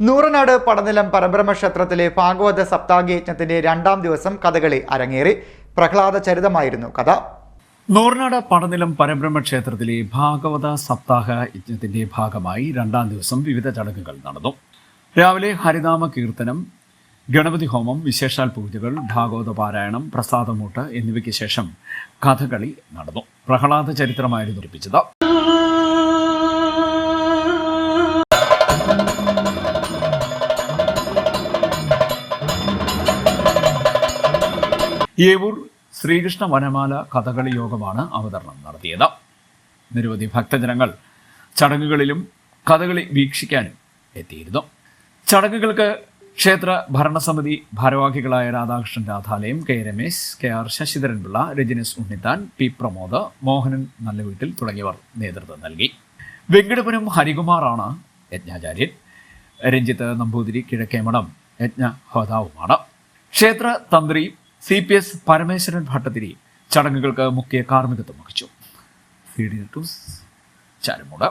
നൂറനാട് പടനിലം പരബ്രഹ്മ ക്ഷേത്രത്തിലെ ഭാഗവത സപ്താഹയജ്ഞത്തിന്റെ രണ്ടാം ദിവസം കഥകളി അരങ്ങേറി. പ്രഹ്ലാദ ചരിതമായിരുന്നു കഥ. നൂറനാട് പടനിലം പരബ്രഹ്മ ക്ഷേത്രത്തിലെ ഭാഗവത സപ്താഹ യജ്ഞത്തിന്റെ ഭാഗമായി രണ്ടാം ദിവസം വിവിധ ചടങ്ങുകൾ നടന്നു. രാവിലെ ഹരിനാമ കീർത്തനം ഗണപതി ഹോമം വിശേഷാൽ പൂജകൾ ഭാഗവത പാരായണം പ്രസാദമൂട്ട് എന്നിവയ്ക്ക് ശേഷം കഥകളി നടന്നു. പ്രഹ്ലാദ ചരിത്രമായിരുന്നു നിർപ്പിച്ചത് ഏവൂർ ശ്രീകൃഷ്ണ വനമാല കഥകളി യോഗമാണ് അവതരണം നടത്തിയത്. നിരവധി ഭക്തജനങ്ങൾ ചടങ്ങുകളിലും കഥകളി വീക്ഷിക്കാനും എത്തിയിരുന്നു. ചടങ്ങുകൾക്ക് ക്ഷേത്ര ഭരണസമിതി ഭാരവാഹികളായ Radhakrishnan Radhalayam K Ramesh K R Sasidharan Pillai Rajanees Unnithan P Pramod Mohanan Nallaveettil തുടങ്ങിയവർ നേതൃത്വം നൽകി. വെങ്കിടപുരം ഹരികുമാറാണ് യജ്ഞാചാര്യൻ. രഞ്ജിത്ത് നമ്പൂതിരി കിഴക്കേമഠം യജ്ഞ ഹോതാവുമാണ് ക്ഷേത്ര തന്ത്രി C P S Parameswaran Bhattathiri ചടങ്ങുകൾക്ക് മുഖ്യ കാർമ്മികത്വം വഹിച്ചു. ചാരുമൂട്.